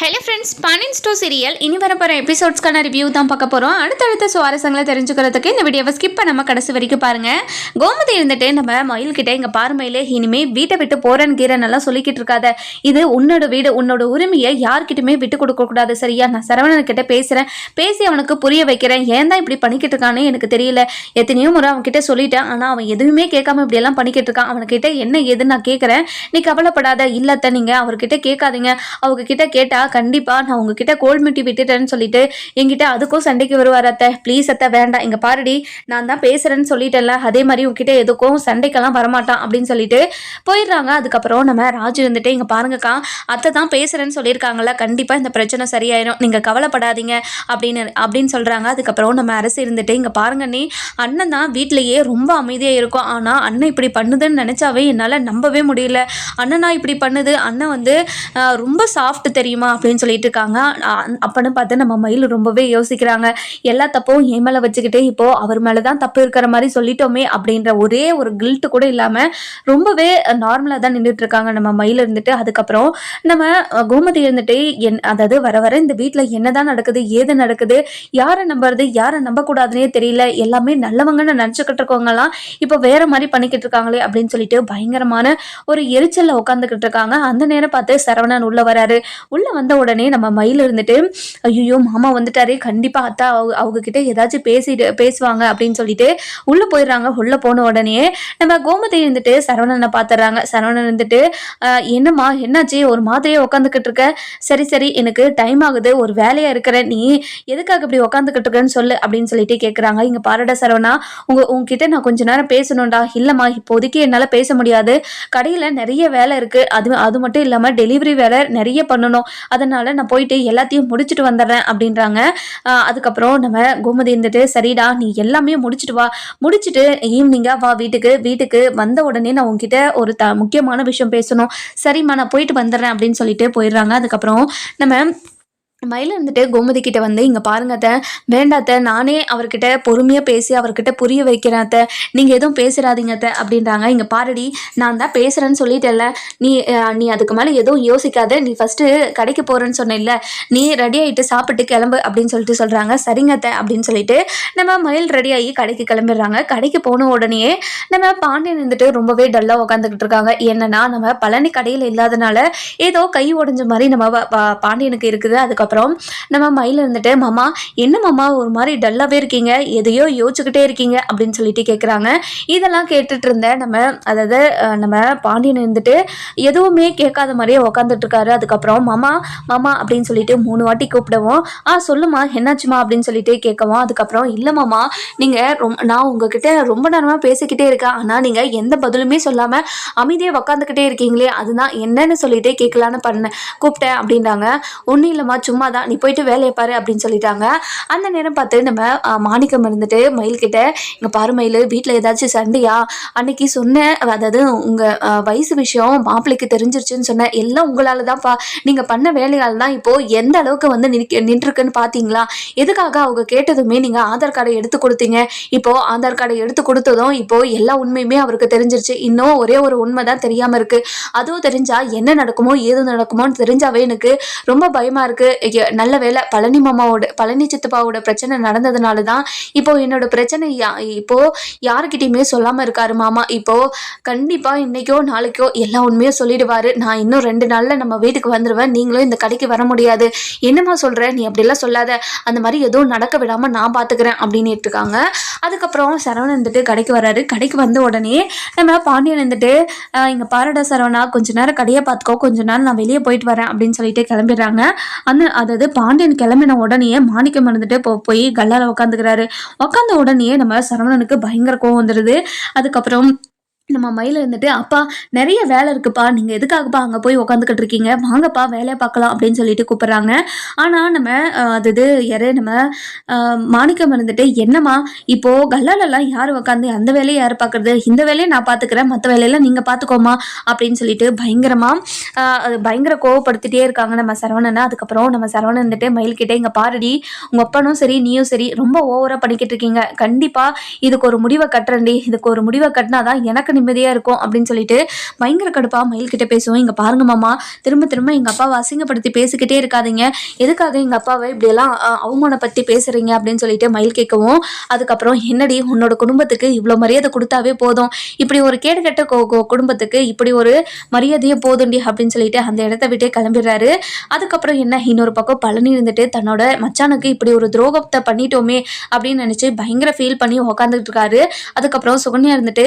Hello friends பானின் ஸ்டோ serial இனி வரப்போகிற எபிசோட்ஸ்க்கான ரிவ்யூ தான் பார்க்க போகிறோம் அடுத்தடுத்த சுவாரஸ்யங்களை தெரிஞ்சுக்கிறதுக்கு இந்த வீடியோவை ஸ்கிப் பண்ணாமல் கடைசி வரைக்கும் பாருங்கள் கோமதி இருந்துட்டு நம்ம மயில்கிட்ட இங்கே பார்மையிலே இனிமேல் இனிமே வீட்டை விட்டு போகிறேன்னு கீரனெல்லாம் சொல்லிக்கிட்டு இருக்காத. இது உன்னோட வீடு உன்னோட உரிமையை யார்கிட்டயுமே விட்டு கொடுக்கக்கூடாது சரியா? நான் சரவணன்கிட்ட பேசுகிறேன் பேசி அவனுக்கு புரிய வைக்கிறேன். ஏன் தான் இப்படி பண்ணிக்கிட்டு இருக்கானே எனக்கு தெரியல. எத்தனையோ முறை அவன்கிட்ட சொல்லிட்டேன். ஆனால் அவன் எதுவுமே கேட்காம இப்படியெல்லாம் பண்ணிக்கிட்டு இருக்கான். அவன்கிட்ட என்ன ஏதுன்னு நான் கேட்குறேன். நீ கவலைப்படாத. இல்லத்த நீங்கள் அவர்கிட்ட கேட்காதீங்க. அவங்க கிட்ட கண்டிப்பாக கண்டிப்பா நான் உங்ககிட்ட கோல் மிட்டி விட்டுட்டேன்னு சொல்லிட்டு என்கிட்ட அதுக்கும் சண்டைக்கு வருவார் அத்தை. ப்ளீஸ் அத்தை வேண்டாம். இங்க பாருடி நான் தான் பேசுறேன்னு சொல்லிட்டேன்ல. அதே மாதிரி உங்ககிட்ட எதுக்கும் சண்டைக்கெல்லாம் வரமாட்டான் அப்படின்னு சொல்லிட்டு போயிடுறாங்க. அதுக்கப்புறம் நம்ம ராஜு வந்துட்டு இங்க பாருங்கக்கா அத்தை தான் பேசுறேன்னு சொல்லியிருக்காங்கல்ல. கண்டிப்பா இந்த பிரச்சனை சரியாயிரும். நீங்க கவலைப்படாதீங்க. அப்படின்னு அப்படின்னு சொல்றாங்க. அதுக்கப்புறம் நம்ம அரசு இருந்துட்டு இங்க பாருங்க நீ அண்ணன் தான் வீட்டிலையே ரொம்ப அமைதியா இருக்கும். ஆனா அண்ணன் இப்படி பண்ணுதுன்னு நினைச்சாவே என்னால நம்பவே முடியல. அண்ணனா இப்படி பண்ணுது. அண்ணன் வந்து ரொம்ப சாஃப்ட் தெரியுமா? அப்படின்னு சொல்லிட்டு இருக்காங்க அப்பன்னு பார்த்து நம்ம மயில் ரொம்பவே யோசிக்கிறாங்க. எல்லா தப்பும் என் மேலே வச்சுக்கிட்டே இப்போ அவர் மேலே தான் தப்பு இருக்கிற மாதிரி சொல்லிட்டோமே அப்படின்ற ஒரே ஒரு கில்ட்டு கூட இல்லாமல் ரொம்பவே நார்மலாக தான் நின்றுட்டு இருக்காங்க நம்ம மயில் இருந்துட்டு. அதுக்கப்புறம் நம்ம கோமதி இருந்துட்டு என் அதாவது வர வர இந்த வீட்டில் என்னதான் நடக்குது ஏது நடக்குது யாரை நம்புறது யாரை நம்பக்கூடாதுன்னே தெரியல. எல்லாமே நல்லவங்கன்னு நினச்சிக்கிட்டு இருக்கவங்கலாம் இப்போ வேற மாதிரி பண்ணிக்கிட்டு இருக்காங்களே அப்படின்னு சொல்லிட்டு பயங்கரமான ஒரு எரிச்சலில் உட்காந்துக்கிட்டு இருக்காங்க. அந்த நேரம் பார்த்து சரவணன் உள்ள வராரு. உள்ள வந்து உடனே நம்ம மயில் இருந்துட்டு ஐயோ மாமா வந்துட்டாரு கண்டிப்பாக அத்தா அவங்க அவங்க கிட்ட ஏதாச்சும் பேசிட்டு பேசுவாங்க அப்படின்னு சொல்லிட்டு உள்ளே போயிடுறாங்க. உள்ளே போன உடனே நம்ம கோமதி இருந்துட்டு சரவணனை பார்த்துறாங்க சரவணன் இருந்துட்டு என்னம்மா என்னாச்சு? ஒரு மாதிரியே உட்காந்துக்கிட்டு இருக்க. சரி சரி எனக்கு டைம் ஆகுது. ஒரு வேலையாக இருக்கிறேன் நீ எதுக்காக இப்படி உட்காந்துக்கிட்டு இருக்கேன்னு சொல்லு அப்படின்னு சொல்லிட்டு கேட்குறாங்க இங்கே பாருடா சரவணா உங்க உங்ககிட்ட நான் கொஞ்ச நேரம் பேசணும்டா. இல்லைம்மா இப்போதைக்கு என்னால் பேச முடியாது. கடையில் நிறைய வேலை இருக்குது அது அது மட்டும் இல்லாமல் டெலிவரி வேலை நிறைய பண்ணணும். அதனால் நான் போயிட்டு எல்லாத்தையும் முடிச்சுட்டு வந்துடுறேன் அப்படின்றாங்க. அதுக்கப்புறம் நம்ம கோமதி இருந்துட்டு சரிடா நீ எல்லாமே முடிச்சுட்டு வா. முடிச்சுட்டு ஈவினிங்காக வா வீட்டுக்கு. வீட்டுக்கு வந்த உடனே நான் உங்ககிட்ட ஒரு த முக்கியமான விஷயம் பேசணும். சரிம்மா நான் போயிட்டு வந்துடுறேன் அப்படின்னு சொல்லிட்டு போயிடுறாங்க. அதுக்கப்புறம் நம்ம மயில் இருந்துட்டு கோமதி கிட்ட வந்து இங்க பாருங்கத்த வேண்டாத்த நானே அவர்கிட்ட பொறுமையா பேசி அவர்கிட்ட புரிய வைக்கிறாத்த நீங்கள் நீங்க எதுவும் பேசுறாதீங்கத்த அப்படின்றாங்க. இங்க பாருடி நான் தான் பேசுறேன்னு சொல்லிட்டேல்ல நீ நீ அதுக்கு மேல எதுவும் யோசிக்காத. நீ ஃபர்ஸ்ட் கடைக்கு போறேன்னு சொன்ன நீ ரெடி ஆயிட்டு சாப்பிட்டு கிளம்பு அப்படின்னு சொல்லிட்டு சொல்றாங்க. சரிங்கத்த அப்படின்னு சொல்லிட்டு நம்ம மயில் ரெடி ஆகி கடைக்கு கிளம்பிடுறாங்க. கடைக்கு போன உடனே நம்ம பாண்டியன் இருந்துட்டு ரொம்பவே டல்லா உட்காந்துக்கிட்டு இருக்காங்க. என்னன்னா நம்ம பழனி கடையில் இல்லாதனால ஏதோ கை உடைஞ்ச மாதிரி நம்ம பாண்டியனுக்கு இருக்குது. அதுக்கப்புறம் நம்ம மயில் இருந்துட்டு மாமா என்ன மாமா ஒரு மாதிரி டல்லாவே இருக்கீங்க? எதையோ யோசிச்சுக்கிட்டே இருக்கீங்க? அப்படின்னு சொல்லிட்டு கேட்குறாங்க இதெல்லாம் கேட்டுட்டு இருந்த நம்ம அதாவது நம்ம பாண்டியன் இருந்துட்டு எதுவுமே கேட்காத மாதிரியே உட்காந்துட்டு இருக்காரு. அதுக்கப்புறம் மாமா மாமா அப்படின்னு சொல்லிட்டு மூணு வாட்டி கூப்பிடுவோம். ஆ சொல்லுமா என்னாச்சுமா அப்படின்னு சொல்லிட்டு கேட்கவும் அதுக்கப்புறம் இல்லை மாமா நீங்கள் ரொம்ப நான் உங்ககிட்ட ரொம்ப நேரமாக பேசிக்கிட்டே இருக்கேன். ஆனால் நீங்கள் எந்த பதிலுமே சொல்லாமல் அமைதியாக உக்காந்துக்கிட்டே இருக்கீங்களே அதுதான் என்னன்னு சொல்லிட்டு கேட்கலான்னு பண்ணேன் கூப்பிட்டேன் அப்படின்றாங்க. ஒன்றும் இல்லைம்மா சும்மா தான் நீ போயிட்டு வேலையை பாரு அப்படின்னு சொல்லிட்டாங்க. அந்த நேரம் பார்த்து நம்ம மாணிக்கம் இருந்துட்டு மயில்கிட்ட இங்கே பாரு மயில் வீட்டில் ஏதாச்சும் சண்டையா? அன்னைக்கு சொன்னேன் அதாவது உங்கள் வயசு விஷயம் மாப்பிள்ளைக்கு தெரிஞ்சிருச்சுன்னு சொன்னேன் எல்லாம் உங்களால் தான்ப்பா நீங்கள் பண்ண வேலையால் தான் இப்போது எந்த அளவுக்கு வந்து நிற்க நின்றுருக்குன்னு பார்த்தீங்களா எதுக்காக அவங்க கேட்டதுமே நீங்கள் ஆதார் கார்டை எடுத்து கொடுத்தீங்க. இப்போது ஆதார் கார்டை எடுத்து கொடுத்ததும் இப்போது எல்லா உண்மையுமே அவருக்கு தெரிஞ்சிருச்சு. இன்னும் ஒரே ஒரு உண்மை தான் தெரியாமல் இருக்குது அதுவும் தெரிஞ்சால் என்ன நடக்குமோ ஏது நடக்குமோன்னு தெரிஞ்சாவே எனக்கு ரொம்ப பயமாக இருக்குது நல்ல வேலை பழனி மாமாவோட பழனி சித்தப்பாவோட பிரச்சனை நடந்ததுனால தான் இப்போ என்னோட பிரச்சனை யா- இப்போ யாருக்கிட்டையுமே சொல்லாமல் இருக்காரு மாமா. இப்போ கண்டிப்பாக இன்னைக்கோ நாளைக்கோ எல்லா உண்மையும் சொல்லிடுவாரு. நான் இன்னும் ரெண்டு நாளில் நம்ம வீட்டுக்கு வந்துடுவேன் நீங்களும் இந்த கடைக்கு வர முடியாது. என்னம்மா சொல்கிற நீ அப்படிலாம் சொல்லாத. அந்த மாதிரி எதுவும் நடக்க விடாமல் நான் பார்த்துக்கிறேன் அப்படின்னு இருக்காங்க. அதுக்கப்புறம் சரவணன் இருந்துட்டு கடைக்கு வராரு. கடைக்கு வந்த உடனே நம்ம பாண்டியன் இருந்துட்டு இங்கே பாரடா சரவணா. கொஞ்ச நேரம் கடையை பார்த்துக்கோ கொஞ்ச நேரம் நான் வெளியே போயிட்டு வரேன். அப்படின்னு சொல்லிட்டு கிளம்பிடுறாங்க. அந்த அதாவது பாண்டியன் கிளம்பின உடனே மாணிக்கம் இருந்துட்டு போ போய் கல்லால உட்காந்துக்கிறாரு உட்காந்த உடனே நம்ம சரவணனுக்கு பயங்கர கோவம் வந்துடுது அதுக்கப்புறம் நம்ம மயில் இருந்துட்டு அப்பா நிறைய வேலை இருக்குப்பா. நீங்கள் எதுக்காகப்பா அங்கே போய் உட்காந்துக்கிட்டு இருக்கீங்க? வாங்கப்பா வேலையை பார்க்கலாம். அப்படின்னு சொல்லிட்டு கூப்பிட்றாங்க. ஆனால் நம்ம அது இது யாரு நம்ம மாணிக்கம் இருந்துட்டு என்னம்மா இப்போது கல்லாலெல்லாம் யார் உட்காந்து அந்த வேலையை யார் பார்க்குறது? இந்த வேலையை நான் பார்த்துக்கிறேன். மற்ற வேலையெல்லாம் நீங்கள் பார்த்துக்கோமா அப்படின்னு சொல்லிட்டு பயங்கரமாக அது பயங்கர கோவப்படுத்திட்டே இருக்காங்க நம்ம சரவணனை. அதுக்கப்புறம் நம்ம சரவணன் இருந்துட்டு மயில்கிட்ட இங்கே பாருடி உங்கள் அப்பனும் சரி நீயும் சரி ரொம்ப ஓவராக பண்ணிக்கிட்டு இருக்கீங்க. கண்டிப்பாக இதுக்கு ஒரு முடிவை கட்டுறேன்டி. இதுக்கு ஒரு முடிவை கட்டினா தான் எனக்கு நிம்மதி நிம்மதியாக இருக்கும் அப்படின்னு சொல்லிட்டு பயங்கர கடுப்பாக மயில்கிட்ட பேசுவோம். இங்கே பாருங்க மாமா திரும்ப திரும்ப எங்கள் அப்பாவை அசிங்கப்படுத்தி பேசிக்கிட்டே இருக்காதீங்க. எதுக்காக எங்கள் அப்பாவை இப்படியெல்லாம் அஹ், அவமானப்படுத்தி பேசுகிறீங்க அப்படின்னு சொல்லிட்டு மயில் கேட்கவும் அதுக்கப்புறம் என்னடி உன்னோட குடும்பத்துக்கு இவ்வளோ மரியாதை கொடுத்தாவே போதும். இப்படி ஒரு கேடு கெட்ட குடும்பத்துக்கு இப்படி ஒரு மரியாதையே போதுண்டி அப்படின்னு சொல்லிட்டு அந்த இடத்த விட்டு கிளம்பிடுறாரு. அதுக்கப்புறம் என்ன இன்னொரு பக்கம் பழனி இருந்துட்டு தன்னோட மச்சானுக்கு இப்படி ஒரு துரோகத்தை பண்ணிட்டோமே அப்படின்னு நினச்சி பயங்கர ஃபீல் பண்ணி உக்காந்துட்டு இருக்காரு. அதுக்கப்புறம் சுகன்யா இருந்துட்டு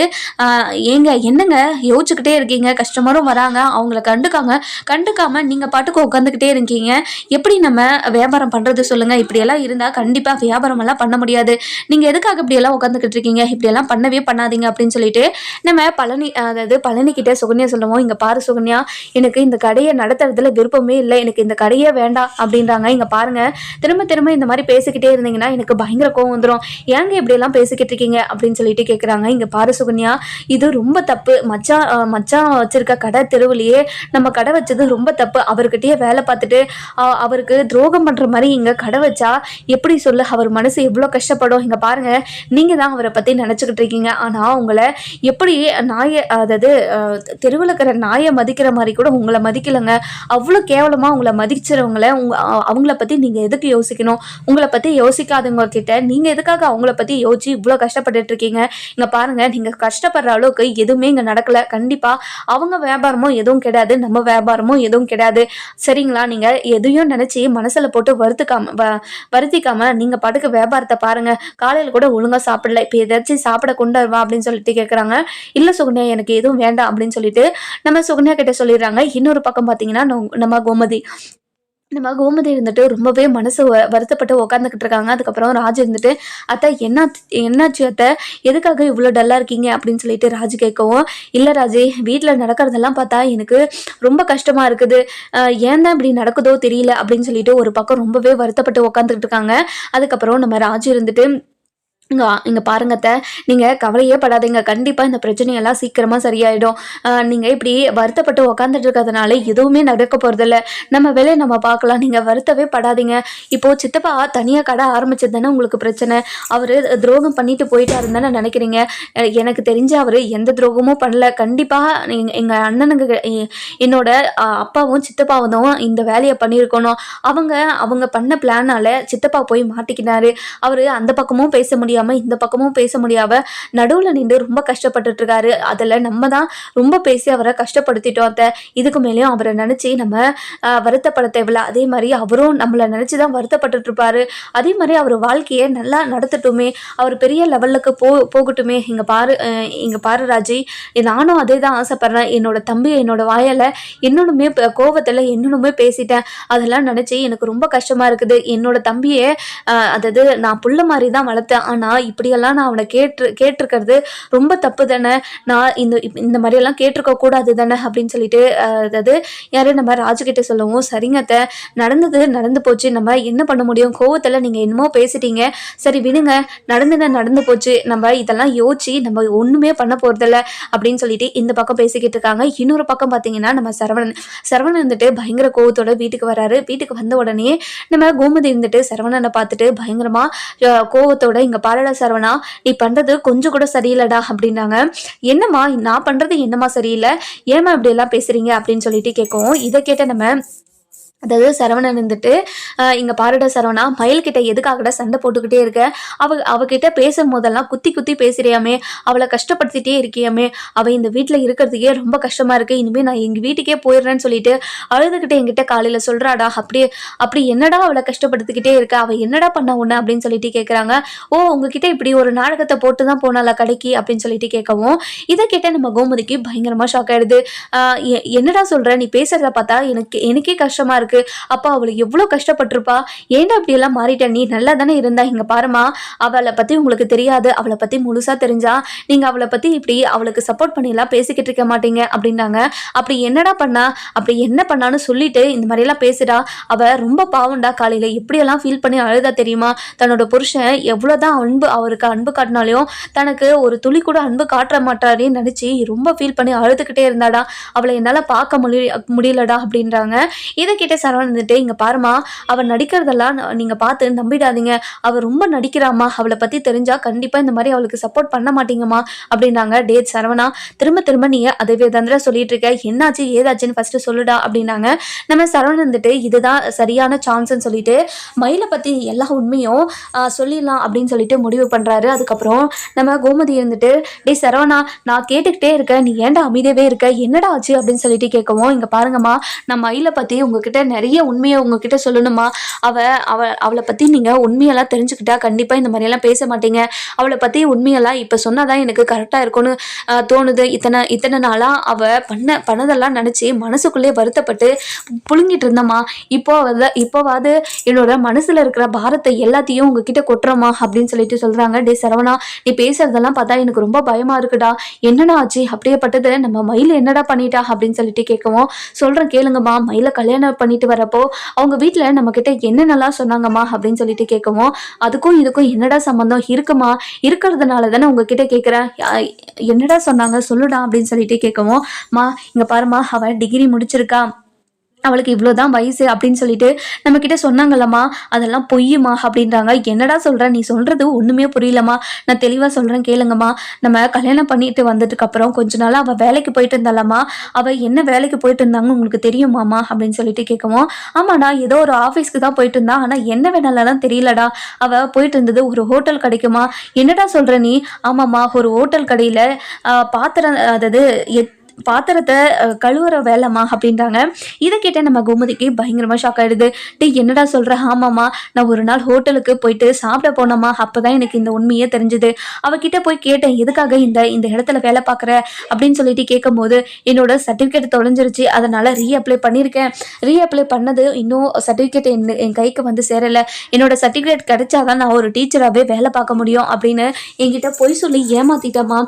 ஏங்க என்னங்க? யோசிச்சுக்கிட்டே இருக்கீங்க கஸ்டமரும் வராங்க அவங்கள கண்டுக்காங்க கண்டுக்காம நீங்கள் பாட்டுக்கு உட்காந்துக்கிட்டே இருக்கீங்க. எப்படி நம்ம வியாபாரம் பண்ணுறது சொல்லுங்கள் இப்படியெல்லாம் இருந்தால் கண்டிப்பாக வியாபாரம் எல்லாம் பண்ண முடியாது. நீங்கள் எதுக்காக இப்படியெல்லாம் உட்காந்துக்கிட்டு இருக்கீங்க? இப்படியெல்லாம் பண்ணவே பண்ணாதீங்க அப்படின்னு சொல்லிட்டு நம்ம பழனி அதாவது பழனி கிட்ட சுகன்யா சொல்லுவோம். இங்கே பாரு சுகன்யா எனக்கு இந்த கடையை நடத்துறதுல விருப்பமே இல்லை. எனக்கு இந்த கடையே வேண்டாம் அப்படின்றாங்க. இங்கே பாருங்க திரும்ப திரும்ப இந்த மாதிரி பேசிக்கிட்டே இருந்தீங்கன்னா எனக்கு பயங்கர கோவம் வந்துடும் ஏங்க இப்படியெல்லாம் பேசிக்கிட்டு இருக்கீங்க அப்படின்னு சொல்லிட்டு கேட்குறாங்க இங்கே பாரு சுகன்யா இது ரொம்ப தப்பு. மச்சான் மச்சான் வச்சிருக்க கடை தெருவுலையே நம்ம கடை வச்சது ரொம்ப தப்பு. அவர்கிட்டயே வேலை பார்த்துட்டு அவருக்கு துரோகம் பண்ணுற மாதிரி இங்கே கடை வச்சா எப்படி சொல்ல? அவர் மனசு எவ்வளோ கஷ்டப்படும்? இங்கே பாருங்கள் நீங்கள் தான் அவரை பற்றி நினச்சிக்கிட்டு இருக்கீங்க. ஆனால் உங்களை எப்படி நாயை அதாவது தெருவில் இருக்கிற நாயை மதிக்கிற மாதிரி கூட உங்களை மதிக்கலைங்க. அவ்வளோ கேவலமாக உங்களை மதிச்சிறவங்களை உங்க அவங்கள பற்றி நீங்கள் எதுக்கு யோசிக்கணும்? உங்களை பற்றி யோசிக்காதவங்க கிட்ட நீங்கள் எதுக்காக அவங்கள பற்றி யோசிச்சு இவ்வளோ கஷ்டப்பட்டுட்டு இருக்கீங்க? இங்கே பாருங்கள் நீங்கள் கஷ்டப்படுற அளவுக்கு எதுவுமே இங்கே நடக்கலை. கண்டிப்பாக அவங்க வியாபாரமும் எதுவும் கிடையாது. நம்ம வியாபாரமும் எதுவும் கிடையாது. சரிங்களா? நீங்கள் எதையும் நினச்சி மனசில் போட்டு வருத்துக்காம வ நீங்கள் பாட்டுக்கு வியாபாரத்தை பாருங்கள் காலையில் கூட ஒழுங்காக சாப்பிடல. இப்போ ஏதாச்சும் சாப்பிட கொண்டு வருவா அப்படின்னு சொல்லிட்டு கேட்குறாங்க இல்லை சுகன்யா எனக்கு எதுவும் வேண்டாம் அப்படின்னு சொல்லிட்டு நம்ம சுகன்யா கிட்ட சொல்லிடுறாங்க. இன்னொரு பக்கம் பார்த்தீங்கன்னா நம்ம கோமதி. நம்ம கோமதி இருந்துட்டு ரொம்பவே மனசு வ- வருத்தப்பட்டு உட்காந்துக்கிட்டு இருக்காங்க. அதுக்கப்புறம் ராஜ் இருந்துட்டு அத்தை என்ன என்னாச்சு அத்தை? எதுக்காக இவ்வளோ டல்லாக இருக்கீங்க? அப்படின்னு சொல்லிட்டு ராஜ் கேட்கவும் இல்லை ராஜே வீட்டில் நடக்கிறதெல்லாம் பார்த்தா எனக்கு ரொம்ப கஷ்டமாக இருக்குது. ஏன் தான் இப்படி நடக்குதோ தெரியல. அப்படின்னு சொல்லிட்டு ஒரு பக்கம் ரொம்பவே வருத்தப்பட்டு உட்காந்துக்கிட்டு இருக்காங்க. அதுக்கப்புறம் நம்ம ராஜ் இருந்துட்டு இங்கே இங்கே பாருங்க அத்தை. நீங்கள் கவலையே படாதீங்க. கண்டிப்பாக இந்த பிரச்சனையெல்லாம் சீக்கிரமாக சரியாயிடும். நீங்கள் இப்படி வருத்தப்பட்டு உக்காந்துட்டு இருக்கிறதுனால எதுவுமே நடக்க போகிறதில்ல நம்ம வேலையை நம்ம பார்க்கலாம். நீங்கள் வருத்தவே படாதீங்க. இப்போது சித்தப்பா தனியாக கடை ஆரம்பிச்சது தானே உங்களுக்கு பிரச்சனை. அவர் துரோகம் பண்ணிட்டு போயிட்டாருன்னு தானே நினைக்கிறீங்க. எனக்கு தெரிஞ்ச அவர் எந்த துரோகமும் பண்ணல. கண்டிப்பாக எங்கள் அண்ணனுங்க என்னோட அப்பாவும் சித்தப்பாவும் தான் இந்த வேலையை பண்ணியிருக்கணும். அவங்க அவங்க பண்ண பிளானால சித்தப்பா போய் மாட்டிக்கினாரு அவர் அந்த பக்கமும் பேச முடியாமல் இந்த பக்கமும் பேச முடியாம நடுவில் நின்று ரொம்ப கஷ்டப்பட்டுட்டு இருக்காரு அதில் நம்ம தான் ரொம்ப பேசி அவரை கஷ்டப்படுத்திட்டோம் அத்தை. இதுக்கு மேலேயும் அவரை நினச்சி நம்ம வருத்தப்பட தேவையில்ல. அதே மாதிரி அவரும் நம்மளை நினச்சி தான் வருத்தப்பட்டுட்டு இருப்பாரு அதே மாதிரி அவர் வாழ்க்கையை நல்லா நடத்தட்டுமே. அவர் பெரிய லெவலுக்கு போ போகட்டுமே. இங்கே பாரு இங்கே பாரு ராஜி. நானும் அதே தான் ஆசைப்பட்றேன். என்னோட தம்பி என்னோட வாயால் இன்னொன்றுமே கோவத்தில் இன்னொன்றுமே பேசிட்டேன். அதெல்லாம் நினச்சி எனக்கு ரொம்ப கஷ்டமாக இருக்குது. என்னோட தம்பியை அதாவது நான் புள்ள மாதிரி தான் வளர்த்தேன். ஆனால் இப்படியெல்லாம் நான் அவனை கேட்டு கேட்டிருக்கிறது ரொம்ப தப்பு தானே? நான் இந்த இந்த மாதிரியெல்லாம் கேட்டிருக்க கூடாது தானே? அப்படின்னு சொல்லிட்டு அதாவது யாரும் நம்ம ராஜுகிட்ட சொல்லவும் சரிங்க அத்தை நடந்தது நடந்து போச்சு. நம்ம என்ன பண்ண முடியும்? கோவத்தில் நீங்கள் என்னமோ பேசிட்டீங்க. சரி விடுங்க. நடந்தது நடந்து போச்சு. நம்ம இதெல்லாம் யோசிச்சு நம்ம ஒன்றுமே பண்ண போகிறதில்ல அப்படின்னு சொல்லிட்டு இந்த பக்கம் பேசிக்கிட்டு இருக்காங்க. இன்னொரு பக்கம் பார்த்தீங்கன்னா நம்ம சரவணன் சரவணன் வந்துட்டு பயங்கர கோவத்தோட வீட்டுக்கு வராரு. வீட்டுக்கு வந்த உடனே நம்ம கோமதி இருந்துட்டு சரவணனை பார்த்துட்டு பயங்கரமாக கோவத்தோட இங்கே பாரு பாருடா சரவணா நீ பண்றது கொஞ்சம் கூட சரியில்லைடா அப்படின்னாங்க. என்னம்மா நான் பண்றது என்னம்மா சரியில்லை? ஏமா இப்படி எல்லாம் பேசுறீங்க அப்படின்னு சொல்லிட்டு கேட்கவும் இதை கேட்ட நம்ம அதாவது சரவணன் இருந்துட்டு இங்கே பாருட பாருடா சரவணா மயில்கிட்ட எதுக்காகடா சண்டை போட்டுக்கிட்டே இருக்க? அவ அவகிட்ட பேசும் போதெல்லாம் குத்தி குத்தி பேசுறியாமே அவளை கஷ்டப்படுத்திட்டே இருக்கியாமே அவள் இந்த வீட்டில் இருக்கிறதுக்கே ரொம்ப கஷ்டமா இருக்கு இனிமேல் நான் எங்கள் வீட்டுக்கே போயிடுறேன்னு சொல்லிட்டு அழுதுகிட்ட எங்கிட்ட காலையில் சொல்கிறாடா அப்படியே அப்படி என்னடா அவளை கஷ்டப்படுத்திக்கிட்டே இருக்க? அவள் என்னடா பண்ண உன்ன? அப்படின்னு சொல்லிட்டு கேட்குறாங்க ஓ உங்ககிட்ட இப்படி ஒரு நாடகத்தை போட்டு தான் போனாலா கடைக்கு? அப்படின்னு சொல்லிட்டு கேட்கவும் இதை கேட்ட நம்ம கோமதிக்கு பயங்கரமாக ஷாக் ஆகிடுது எ- என்னடா சொல்கிற நீ பேசுறத பார்த்தா எனக்கு எனக்கே கஷ்டமா இருக்கு. அப்பா அவளை எவ்வளோ கஷ்டப்பட்டிருப்பா? ஏன்டா இப்படி எல்லாம் மாறிட்ட? நீ நல்லா தானே இருந்தா? இங்க பாருமா அவளை பத்தி உங்களுக்கு தெரியாது. அவளை பத்தி முழுசா தெரிஞ்சா நீங்க அவளை பத்தி இப்படி அவளுக்கு சப்போர்ட் பண்ணிலாம் பேசிக்கிட்டு இருக்க மாட்டீங்க அப்படின்னாங்க. அப்படி என்னடா பண்ணா? அப்படி என்ன பண்ணான்னு சொல்லிட்டு இந்த மாதிரியெல்லாம் பேசுடா அவ ரொம்ப பாவம்டா காலையில. எப்படியெல்லாம் ஃபீல் பண்ணி அழுதா தெரியுமா? தன்னோட புருஷன் எவ்வளோதான் அன்பு அவருக்கு அன்பு காட்டினாலையும் தனக்கு ஒரு துளி கூட அன்பு காட்ட மாட்டாருன்னு நினச்சி ரொம்ப ஃபீல் பண்ணி அழுதுகிட்டே இருந்தாடா. அவளை என்னால் பார்க்க முடிய முடியலடா அப்படின்றாங்க. இதை கேட்ட சரவணன் வந்துட்டு இங்கே பாருமா அவள் நடிக்கிறதெல்லாம் நீங்கள் பார்த்து நம்பிடாதீங்க. அவள் ரொம்ப நடிக்கிறாம்மா. அவளை பற்றி தெரிஞ்சால் கண்டிப்பாக இந்த மாதிரி அவளுக்கு சப்போர்ட் பண்ண மாட்டீங்கம்மா அப்படின்னாங்க. டேட் சரவணா திரும்ப திரும்ப நீ அதே தந்திர சொல்லிட்டு இருக்க. என்னாச்சு ஏதாச்சுன்னு ஃபஸ்ட்டு சொல்லுடா அப்படின்னாங்க. நம்ம சரவணன் வந்துட்டு இதுதான் சரியான சான்ஸ்ன்னு சொல்லிட்டு மயிலை பற்றி எல்லா உண்மையும் சொல்லிடலாம் அப்படின்னு சொல்லிட்டு முடிவு பண்ணுறாரு அதுக்கப்புறம் நம்ம கோமதி இருந்துட்டு டேய் சரவணா நான் கேட்டுக்கிட்டே இருக்கேன். நீ ஏன்டா அமைதியாகவே இருக்க? என்னடா ஆச்சு? அப்படின்னு சொல்லிட்டு கேட்கவும் இங்கே பாருங்கம்மா நான் மயிலை பற்றி பத்தி உங்ககிட்ட நிறைய உண்மையை உங்ககிட்ட சொல்லணுமா? அவ அவ அவளை பத்தி நீங்க உண்மையெல்லாம் தெரிஞ்சுக்கிட்டா கண்டிப்பா இந்த மாதிரியெல்லாம் பேச மாட்டீங்க. அவளை பத்தி உண்மையெல்லாம் இப்ப சொன்னாதான் எனக்கு கரெக்டா இருக்கும்னு தோணுது. இத்தனை இத்தனை நாளா அவ பண்ண பண்ணதெல்லாம் நினைச்சு மனசுக்குள்ளே வருத்தப்பட்டு புழுங்கிட்டு இருந்தம்மா. இப்போ இப்போவாது என்னோட மனசுல இருக்கிற பாரத்தை எல்லாத்தையும் உங்ககிட்ட கொட்டுறமா அப்படின்னு சொல்லிட்டு சொல்றாங்க. டே சரவணா நீ பேசுறதெல்லாம் பார்த்தா எனக்கு ரொம்ப பயமா இருக்குடா. என்னடா ஆச்சு? அப்படியே பட்டது நம்ம மயில் என்னடா பண்ணிட்டா? அப்படின்னு சொல்லிட்டு கேட்கவும் சொல்றேன் கேளுங்கம்மா. மயில கல்யாணம் பண்ணிட்டு வரப்போ அவங்க வீட்டில் நம்ம கிட்ட என்னென்னலாம் சொன்னாங்கம்மா அப்படின்னு சொல்லிட்டு கேட்கவும் அதுக்கும் இதுக்கும் என்னடா சம்மந்தம் இருக்குமா? இருக்கிறதுனால தானே உங்ககிட்ட கேட்குறேன். என்னடா சொன்னாங்க? சொல்லுடா அப்படின்னு சொல்லிட்டு கேட்கவும் மா இங்கே பாருமா அவள் டிகிரி முடிச்சிருக்கா. அவளுக்கு இவ்வளோதான் வயசு அப்படின்னு சொல்லிட்டு நம்ம கிட்ட அதெல்லாம் பொய்யுமா அப்படின்றாங்க. என்னடா சொல்ற? நீ சொல்றது ஒண்ணுமே புரியலம்மா. நான் தெளிவா சொல்றேன் கேளுங்கம்மா. நம்ம கல்யாணம் பண்ணிட்டு வந்ததுக்கு அப்புறம் கொஞ்ச நாள் அவ வேலைக்கு போயிட்டு இருந்தாலம்மா அவ என்ன வேலைக்கு போயிட்டு இருந்தாங்க உங்களுக்கு தெரியுமாம்மா அப்படின்னு சொல்லிட்டு கேட்கவும் ஆமாடா ஏதோ ஒரு ஆஃபீஸ்க்கு தான் போயிட்டு இருந்தா. ஆனா என்ன வேணாலும் தெரியலடா. அவ போயிட்டு இருந்தது ஒரு ஹோட்டல் கிடைக்குமா என்னடா சொல்ற நீ? ஆமாம்மா ஒரு ஹோட்டல் கடையில பாத்திரம் அதாவது எத் பாத்திரத்தை கழுவுற வேலைம்மா அப்படின்றாங்க. இதை கேட்ட நம்ம கோமதிக்கு பயங்கரமா ஷாக் ஆயிடுது. டே என்னடா சொல்ற? ஆமாம்மா நான் ஒரு நாள் ஹோட்டலுக்கு போயிட்டு சாப்பிட போனோமா அப்பதான் எனக்கு இந்த உண்மையே தெரிஞ்சது. அவகிட்ட போய் கேட்டேன் எதுக்காக இந்த இந்த இடத்துல வேலை பார்க்குற? அப்படின்னு சொல்லிட்டு கேட்கும்போது என்னோட சர்டிஃபிகேட் தொலைஞ்சிருச்சு. அதனால ரீஅப்ளை பண்ணியிருக்கேன் ரீஅப்ளை பண்ணது இன்னும் சர்டிஃபிகேட் என் என் கைக்கு வந்து சேரலை. என்னோட சர்டிஃபிகேட் கிடைச்சாதான் நான் ஒரு டீச்சராகவே வேலை பார்க்க முடியும் அப்படின்னு என்கிட்ட பொய் சொல்லி ஏமாத்திட்டேம்மா.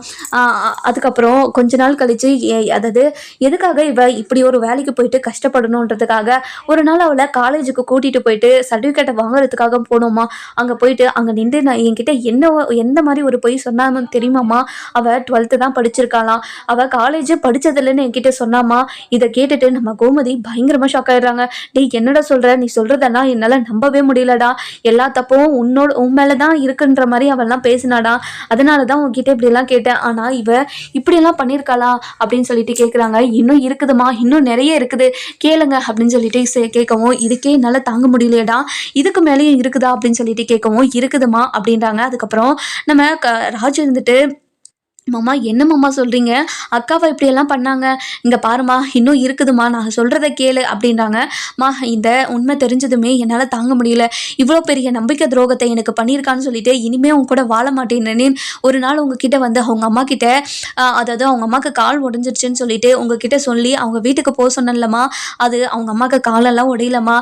அதுக்கப்புறம் கொஞ்ச நாள் கழிச்சு அதாவது எதுக்காக இவ இப்படி ஒரு வேலைக்கு போயிட்டு கஷ்டப்படணுன்றதுக்காக ஒரு நாள் அவளை காலேஜுக்கு கூட்டிட்டு போயிட்டு சர்டிஃபிகேட்டை வாங்குறதுக்காக போனோமா? அங்கே போயிட்டு அங்கே நின்று நான் என்கிட்ட என்ன எந்த மாதிரி ஒரு பொய் சொன்னான்னு தெரியுமாம்மா? அவ டுவெல்த்து தான் படிச்சிருக்காளாம். அவ காலேஜ் படிச்சதில்லைன்னு என்கிட்ட சொன்னாமா இதை கேட்டுட்டு நம்ம கோமதி பயங்கரமா ஷாக் ஆயிடுறாங்க. டேய் என்னடா சொல்ற? நீ சொல்றதெல்லாம் என்னால நம்பவே முடியலடா. எல்லா தப்பும் உன்னோட உன் மேலதான் இருக்குன்ற மாதிரி அவள்லாம் பேசினாடா. அதனால தான் உன்கிட்ட இப்படி எல்லாம் கேட்டேன். ஆனா இவ இப்படி எல்லாம் பண்ணிருக்காளா அப்படின்னு சொல்லிட்டு கேட்குறாங்க இன்னும் இருக்குதுமா இன்னும் நிறைய இருக்குது. கேளுங்க அப்படின்னு சொல்லிட்டு கேட்கவும் இதுக்கே என்னால் தாங்க முடியலையடா. இதுக்கு மேலேயும் இருக்குதா அப்படின்னு சொல்லிட்டு கேட்கவும் இருக்குதுமா அப்படின்றாங்க. அதுக்கப்புறம் நம்ம க- ராஜு இருந்துட்டு மாமா என்ன மாமா சொல்கிறீங்க அக்காவை இப்படியெல்லாம் பண்ணாங்க. இங்கே பாருமா இன்னும் இருக்குதுமா நான் சொல்கிறத கேளு அப்படின்றாங்க. மா இந்த உண்மை தெரிஞ்சதுமே என்னால் தாங்க முடியல. இவ்வளோ பெரிய நம்பிக்கை துரோகத்தை எனக்கு பண்ணியிருக்கான்னு சொல்லிட்டு இனிமே உங்க கூட வாழ மாட்டேன்னு ஒரு நாள் உங்ககிட்ட வந்து அவங்க அம்மா கிட்ட அதாவது அவங்க அம்மாவுக்கு கால் உடஞ்சிருச்சுன்னு சொல்லிட்டு உங்ககிட்ட சொல்லி அவங்க வீட்டுக்கு போக சொன்னலம்மா அது அவங்க அம்மாவுக்கு காலெல்லாம் உடையலம்மா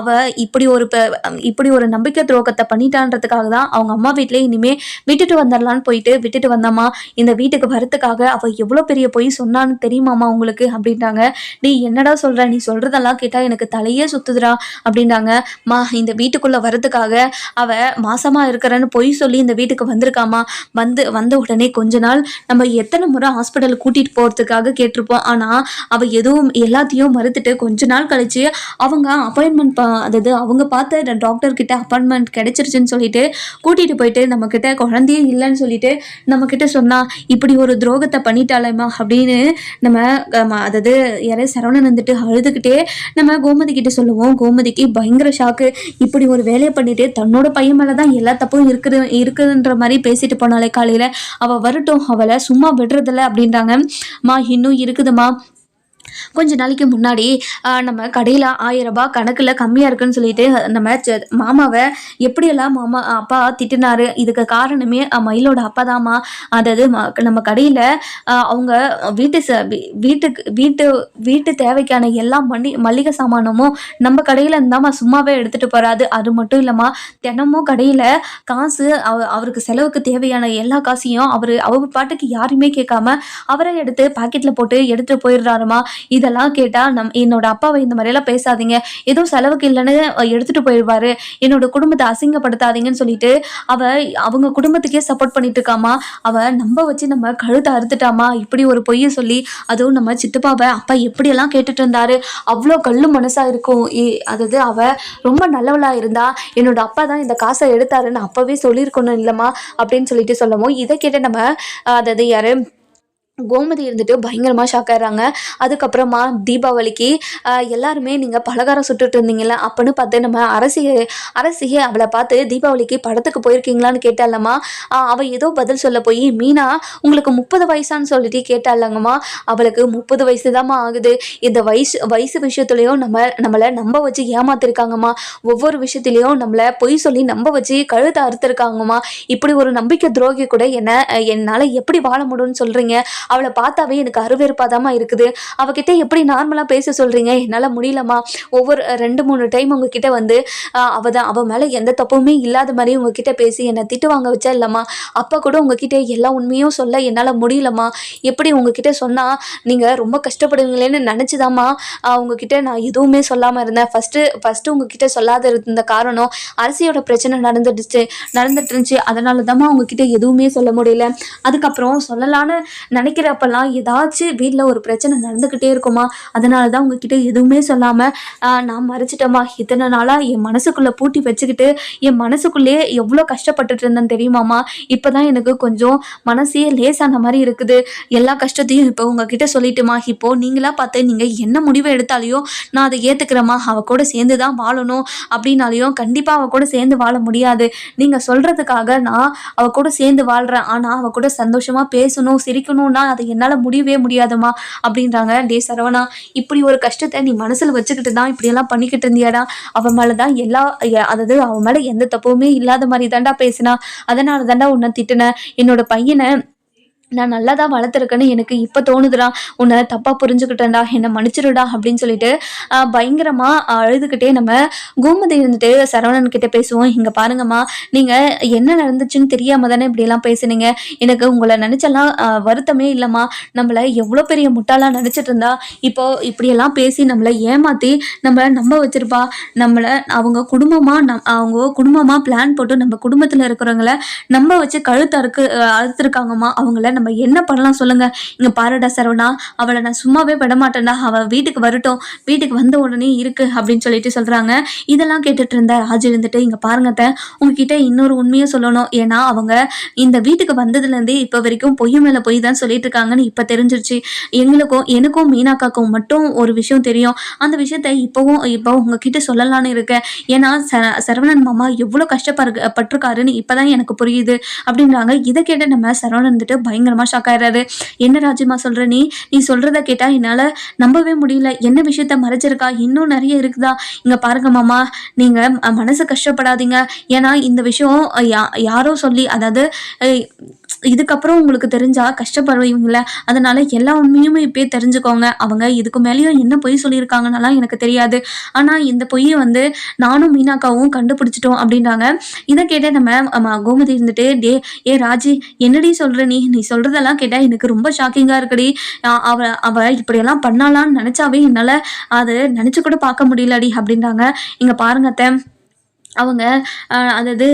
அவ இப்படி ஒரு இப்படி ஒரு நம்பிக்கை துரோகத்தை பண்ணிட்டான்றதுக்காக தான் அவங்க அம்மா வீட்டிலே இனிமே விட்டுட்டு வந்துடலான்னு போயிட்டு விட்டுட்டு வந்தம்மா. இந்த வீட்டுக்கு வரத்துக்காக அவள் எவ்வளோ பெரிய பொய் சொன்னான்னு தெரியுமாமா உங்களுக்கு? அப்படின்ட்டாங்க. நீ என்னடா சொல்கிற நீ சொல்கிறதெல்லாம் கேட்டால் எனக்கு தலையே சுத்துதுடா அப்படின்றாங்க மா இந்த வீட்டுக்குள்ளே வரதுக்காக அவள் மாசமாக இருக்கிறேன்னு பொய் சொல்லி இந்த வீட்டுக்கு வந்திருக்காமா? வந்து வந்த உடனே கொஞ்ச நாள் நம்ம எத்தனை முறை ஹாஸ்பிட்டல் கூட்டிகிட்டு போகிறதுக்காக கேட்டிருப்போம். ஆனால் அவள் எதுவும் எல்லாத்தையும் மறுத்துட்டு கொஞ்ச நாள் கழிச்சு அவங்க அப்பாயின்மெண்ட் அதாவது அவங்க பார்த்த டாக்டர் கிட்ட அப்பாயின்மெண்ட் கிடைச்சிருச்சுன்னு சொல்லிட்டு கூட்டிகிட்டு போயிட்டு நம்மக்கிட்ட குழந்தையே இல்லைன்னு சொல்லிட்டு நம்மக்கிட்ட சொன்னால் அண்ணா இப்படி ஒரு துரோகத்தை பண்ணிட்டாலேம்மா அப்படின்னு நம்ம அதாவது யாரையும் சரவணன் வந்துட்டு அழுதுகிட்டே நம்ம கோமதி கிட்ட சொல்லுவோம். கோமதிக்கு பயங்கர ஷாக்கு இப்படி ஒரு வேலையை பண்ணிட்டு தன்னோட பையன் மேலே தான் எல்லா தப்பும் இருக்குது இருக்குதுன்ற மாதிரி பேசிட்டு போனாலே காலையில் அவள் வரட்டும் அவளை சும்மா விடுறதில்ல அப்படின்றாங்க. மா இன்னும் இருக்குதுமா கொஞ்ச நாளைக்கு முன்னாடி ஆஹ், நம்ம கடையில் ஆயிரம் ரூபாய் கணக்கில் கம்மியாக இருக்குன்னு சொல்லிட்டு நம்ம மாமாவை எப்படியெல்லாம் மாமா அப்பா திட்டினாரு இதுக்கு காரணமே மயிலோட அப்பா தாம்மா. அதாவது நம்ம கடையில் அவங்க வீட்டு ச வீ- வீட்டுக்கு வீட்டு வீட்டு தேவைக்கான எல்லா மல்லி மளிகை சாமானமும் நம்ம கடையில் இருந்தாம்மா சும்மாவே எடுத்துகிட்டு போகிறாது அது மட்டும் இல்லைம்மா தினமும் கடையில் காசு அவ அவருக்கு செலவுக்கு தேவையான எல்லா காசையும் அவர் அவர் பாட்டுக்கு யாருமே கேட்காம அவரை எடுத்து பாக்கெட்டில் போட்டு எடுத்துகிட்டு போயிடுறாருமா இதெல்லாம் கேட்டால் நம் என்னோட அப்பாவை இந்த மாதிரியெல்லாம் பேசாதீங்க. ஏதோ செலவுக்கு இல்லைன்னு எடுத்துட்டு போயிடுவாரு. என்னோட குடும்பத்தை அசிங்கப்படுத்தாதீங்கன்னு சொல்லிட்டு அவ அவங்க குடும்பத்துக்கே சப்போர்ட் பண்ணிட்டு இருக்காமா? அவ நம்ப வச்சு நம்ம கழுத்தை அறுத்துட்டாமா? இப்படி ஒரு பொய்யை சொல்லி அதுவும் நம்ம சித்தப்பாவை அப்பா எப்படியெல்லாம் கேட்டுட்டு இருந்தாரு? அவ்வளோ கல்லு மனசா இருக்கும். ஏ- அதாவது அவ ரொம்ப நல்லவளா இருந்தா என்னோட அப்பா தான் இந்த காசை எடுத்தாருன்னு அப்பவே சொல்லியிருக்கணும் இல்லைம்மா? அப்படின்னு சொல்லிட்டு சொல்லவும் இதை கேட்டு நம்ம அஹ், அதாவது யாரு கோமதி இருந்துட்டு பயங்கரமாக ஷாக் ஆகிறாங்க அதுக்கப்புறமா தீபாவளிக்கு எல்லாருமே நீங்கள் பலகாரம் சுட்டுட்டு இருந்தீங்கல்ல அப்போன்னு பார்த்து நம்ம அரசிய அரசியை அவளை பார்த்து தீபாவளிக்கு படத்துக்கு போயிருக்கீங்களான்னு கேட்டாலம்மா அவள் ஏதோ பதில் சொல்ல போய் மீனா உங்களுக்கு முப்பது வயசான்னு சொல்லிட்டு கேட்டாலங்கம்மா அவளுக்கு முப்பது வயசு தாம்மா ஆகுது. இந்த வயசு வயசு விஷயத்துலையும் நம்ம நம்மளை நம்ப வச்சு ஏமாத்திருக்காங்கம்மா. ஒவ்வொரு விஷயத்துலையும் நம்மளை பொய் சொல்லி நம்ப வச்சு கழுத்தை அறுத்துருக்காங்கம்மா. இப்படி ஒரு நம்பிக்கை துரோகி கூட என்ன என்னால் எப்படி வாழ முடியும்னு சொல்கிறீங்க அவளை பார்த்தாவே எனக்கு அருவெருப்பாதாம்மா இருக்குது. அவகிட்ட எப்படி நார்மலாக பேச சொல்கிறீங்க என்னால் முடியலம்மா. ஒவ்வொரு ரெண்டு மூணு டைம் உங்ககிட்ட வந்து அவ தான் அவள் மேலே எந்த தப்புமே இல்லாத மாதிரி உங்ககிட்ட பேசி என்னை திட்டு வாங்க வச்சா இல்லைம்மா. அப்போ கூட உங்ககிட்ட எல்லா உண்மையும் சொல்ல என்னால் முடியலம்மா. எப்படி உங்ககிட்ட சொன்னால் நீங்கள் ரொம்ப கஷ்டப்படுவீங்களேன்னு நினச்சிதாம்மா உங்ககிட்ட நான் எதுவுமே சொல்லாமல் இருந்தேன். ஃபஸ்ட்டு ஃபஸ்ட்டு உங்ககிட்ட சொல்லாத இருந்த காரணம் அரசியோட பிரச்சனை நடந்துடுச்சு நடந்துட்டு இருந்துச்சு. அதனால தாம்மா உங்ககிட்ட எதுவுமே சொல்ல முடியல. அதுக்கப்புறம் சொல்லலான்னு நினைக்கிறப்பெல்லாம் ஏதாச்சும் வீட்டில் ஒரு பிரச்சனை நடந்துக்கிட்டே இருக்குமா? அதனால தான் உங்ககிட்ட எதுவுமே சொல்லாமல் நான் மறைச்சிட்டேம்மா. இத்தனை நாளாக என் மனசுக்குள்ளே பூட்டி வச்சுக்கிட்டு என் மனசுக்குள்ளேயே எவ்வளோ கஷ்டப்பட்டுட்டு இருந்தேன் தெரியுமாம்மா? இப்போ தான் எனக்கு கொஞ்சம் மனசே லேசான மாதிரி இருக்குது. எல்லா கஷ்டத்தையும் இப்போ உங்ககிட்ட சொல்லிட்டுமா. இப்போது நீங்களா பார்த்து நீங்கள் என்ன முடிவு எடுத்தாலையும் நான் அதை ஏற்றுக்கிறேம்மா அவ கூட சேர்ந்து தான் வாழணும். அப்படின்னாலையும் கண்டிப்பாக அவ கூட சேர்ந்து வாழ முடியாது. நீங்கள் சொல்கிறதுக்காக நான் அவ கூட சேர்ந்து வாழ்கிறேன் ஆனால் அவ கூட சந்தோஷமாக பேசணும் சிரிக்கணும்னா அதை என்னால் முடியவே முடியாதும்மா அப்படின்றாங்க. டே சரவணா இப்படி ஒரு கஷ்டத்தை நீ மனசில் வச்சுக்கிட்டு தான் இப்படியெல்லாம் பண்ணிக்கிட்டு இருந்தியாடா? அவன் மேலே தான் எல்லா அதாவது அவன் மேலே எந்த தப்புமே இல்லாத மாதிரி தாண்டா பேசினா. அதனால தாண்டா உன்னை திட்டினேன் என்னோட பையனை நான் நல்லா தான் வளர்த்துருக்கேன்னு எனக்கு இப்போ தோணுதுடா. உன்னை தப்பாக புரிஞ்சுக்கிட்டேன்டா. என்னை மன்னிச்சிருடா அப்படின்னு சொல்லிட்டு பயங்கரமாக பயங்கரமா அழுதுகிட்டே நம்ம கோமதி இருந்துட்டு சரவணன் கிட்டே பேசுவோம். இங்கே பாருங்கம்மா நீங்கள் என்ன நடந்துச்சுன்னு தெரியாமல் தானே இப்படியெல்லாம் பேசுனீங்க. எனக்கு உங்களை நினச்செல்லாம் வருத்தமே இல்லைம்மா. நம்மளை எவ்வளோ பெரிய முட்டாளாக நினச்சிட்டு இருந்தா இப்போ இப்படியெல்லாம் பேசி நம்மளை ஏமாற்றி நம்மளை நம்ப வச்சிருப்பா. நம்மளை அவங்க குடும்பமாக நம் அவங்க குடும்பமாக பிளான் போட்டு நம்ம குடும்பத்தில் இருக்கிறவங்கள நம்ப வச்சு கழுத்து அறுக்கு அறுத்துருக்காங்கம்மா. அவங்கள நம்ம என்ன பண்ணலாம் சொல்லுங்க. இங்க பாருடா சரவணா அவளை நான் சும்மாவே விட அவள் அவ வீட்டுக்கு வரட்டும். வீட்டுக்கு வந்த உடனே இருக்கு அப்படின்னு சொல்லிட்டு சொல்றாங்க. இதெல்லாம் கேட்டுட்டு இருந்த ராஜு இருந்துட்டு இங்க பாருங்க உங்ககிட்ட இன்னொரு உண்மையை சொல்லணும். ஏன்னா அவங்க இந்த வீட்டுக்கு வந்ததுல இப்போ இப்ப வரைக்கும் பொய் மேல பொய் தான் சொல்லிட்டு இருக்காங்கன்னு இப்ப தெரிஞ்சிருச்சு. எங்களுக்கும் எனக்கும் மீனாக்காக்கும் மட்டும் ஒரு விஷயம் தெரியும். அந்த விஷயத்த இப்போவும் இப்போ உங்ககிட்ட சொல்லலாம்னு இருக்கேன். ஏன்னா ச- சரவணன் மாமா எவ்வளோ கஷ்டப்பட்டு பட்டிருக்காருன்னு இப்பதான் எனக்கு புரியுது. அப்படின்றாங்க. இதை கேட்ட நம்ம சரவணன் வந்துட்டு பயங்கர பயங்கரமா ஷாக் ஆயிடுறாரு. என்ன ராஜ்யமா சொல்ற நீ? நீ சொல்றத கேட்டா என்னால நம்பவே முடியல. என்ன விஷயத்த மறைச்சிருக்கா? இன்னும் நிறைய இருக்குதா? இங்க பாருங்க மாமா நீங்க மனசு கஷ்டப்படாதீங்க. ஏன்னா இந்த விஷயம் யா- யாரோ சொல்லி அதாவது அஹ், இதுக்கப்புறம் உங்களுக்கு தெரிஞ்சா கஷ்டப்படுவீங்கள அதனால எல்லா உண்மையுமே இப்பயே தெரிஞ்சுக்கோங்க. அவங்க இதுக்கு மேலேயும் என்ன பொய் சொல்லியிருக்காங்கன்னெல்லாம் எனக்கு தெரியாது. ஆனால் இந்த பொய்யை வந்து நானும் மீனாக்காவும் கண்டுபிடிச்சிட்டோம் அப்படின்றாங்க. இதை கேட்டால் நம்ம கோமதி இருந்துட்டு டே ஏ ராஜி என்னடி சொல்ற நீ? நீ சொல்றதெல்லாம் கேட்டால் எனக்கு ரொம்ப ஷாக்கிங்காக இருக்குடி. அவ அவ இப்படியெல்லாம் பண்ணலான்னு நினச்சாவே என்னால் அது நினச்சி கூட பார்க்க முடியலடி அப்படின்றாங்க. இங்கே பாருங்க அத்தை. அவங்க அதாவது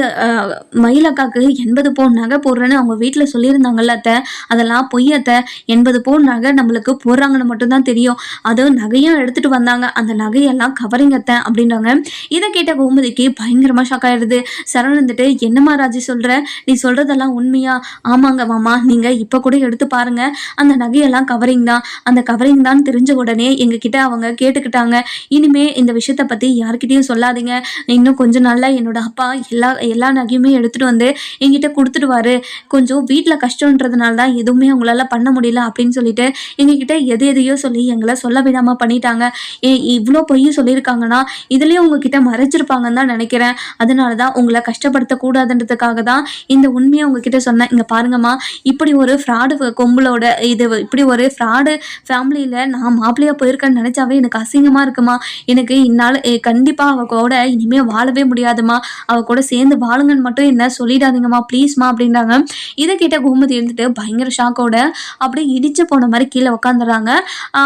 மயிலக்காக்கு எண்பது பவுன் நகை போடுறேன்னு அவங்க வீட்டில் சொல்லியிருந்தாங்கல்ல அத்தை. அதெல்லாம் பொய் அத்தை. எண்பது பவுன் நகை நம்மளுக்கு போடுறாங்கன்னு மட்டும்தான் தெரியும். அது நகையும் எடுத்துட்டு வந்தாங்க. அந்த நகையெல்லாம் கவரிங் அத்தை அப்படின்றாங்க. இதை கேட்ட கோமதிக்கு பயங்கரமாக ஷாக் ஆயிடுது. சரண் வந்துட்டு என்னம்மா ராஜி சொல்கிற நீ சொல்கிறதெல்லாம் உண்மையா? ஆமாங்க மாமா. நீங்கள் இப்போ கூட எடுத்து பாருங்கள் அந்த நகையெல்லாம் கவரிங் தான். அந்த கவரிங் தான் தெரிஞ்ச உடனே எங்ககிட்ட அவங்க கேட்டுக்கிட்டாங்க. இனிமே இந்த விஷயத்தை பற்றி யார்கிட்டையும் சொல்லாதீங்க. இன்னும் கொஞ்சம் நாளில் என்னோட அப்பா எல்லா எல்லா நகையுமே எடுத்துகிட்டு வந்து எங்கிட்ட கொடுத்துடுவாரு. கொஞ்சம் வீட்டில் கஷ்டன்றதுனால தான் எதுவுமே அவங்களால பண்ண முடியல அப்படின்னு சொல்லிட்டு எங்ககிட்ட எது எதையோ சொல்லி எங்களை சொல்ல விடாமல் பண்ணிட்டாங்க. ஏ இவ்வளோ பொய் சொல்லியிருக்காங்கன்னா இதுலேயும் உங்ககிட்ட மறைச்சிருப்பாங்கன்னு தான் நினைக்கிறேன். அதனால தான் உங்களை கஷ்டப்படுத்தக்கூடாதுன்றதுக்காக தான் இந்த உண்மையை உங்ககிட்ட சொன்னேன். இங்கே பாருங்கம்மா இப்படி ஒரு ஃப்ராடு கொம்புளோட இது இப்படி ஒரு ஃப்ராடு ஃபேமிலியில் நான் மாப்பிள்ளையாக போயிருக்கேன்னு நினச்சாவே எனக்கு அசிங்கமாக இருக்குமா? எனக்கு இந்நாள் கண்டிப்பாக அவ கூட இனிமேல் வாழவே முடியாது. முடியாதுமா அவ கூட சேர்ந்து வாழுங்கன்னு மட்டும் என்ன சொல்லிடாதீங்கம்மா. ப்ளீஸ்மா அப்படின்றாங்க இதை கேட்ட கோமதி இருந்துட்டு பயங்கர ஷாக்கோட அப்படியே இடிச்சு போன மாதிரி கீழே உட்காந்துறாங்க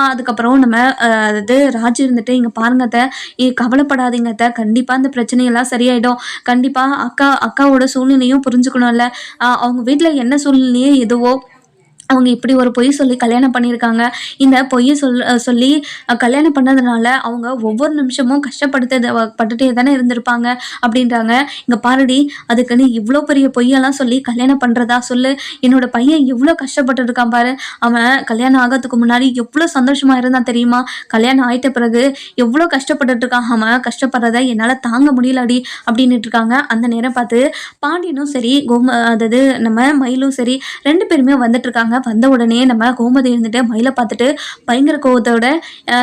அதுக்கப்புறம் நம்ம அதாவது ராஜ் இருந்துட்டு இங்கே பாருங்க அத்தை. ஏ, கவலைப்படாதீங்க அத்தை. கண்டிப்பாக அந்த பிரச்சனையெல்லாம் சரியாயிடும். கண்டிப்பாக அக்கா அக்காவோட சூழ்நிலையும் புரிஞ்சுக்கணும்ல. அவங்க வீட்டில் என்ன சூழ்நிலையே எதுவோ அவங்க இப்படி ஒரு பொய் சொல்லி கல்யாணம் பண்ணியிருக்காங்க. இந்த பொய்யை சொல் சொல்லி கல்யாணம் பண்ணதுனால அவங்க ஒவ்வொரு நிமிஷமும் கஷ்டப்படுத்த பட்டுட்டே தானே இருந்திருப்பாங்க அப்படின்றாங்க. இங்கே பாருடி அதுக்குன்னு இவ்வளோ பெரிய பொய்யெல்லாம் சொல்லி கல்யாணம் பண்ணுறதா சொல்லு. என்னோட பையன் இவ்வளோ கஷ்டப்பட்டு இருக்கான் பாரு. அவன் கல்யாணம் ஆகிறதுக்கு முன்னாடி எவ்வளோ சந்தோஷமாக இருந்தான் தெரியுமா? கல்யாணம் ஆயிட்ட பிறகு எவ்வளோ கஷ்டப்பட்டுட்டு இருக்கான் அவன். கஷ்டப்படுறத என்னால் தாங்க முடியலடி அப்படின்னுட்டு இருக்காங்க. அந்த நேரம் பார்த்து பாண்டியனும் சரி கோம அதாவது நம்ம மயிலும் சரி ரெண்டு பேருமே வந்துட்டு இருக்காங்க. வந்த உடனே நம்ம கோமதி இருந்துட்டு மயிலை பார்த்துட்டு பயங்கர கோவத்தோட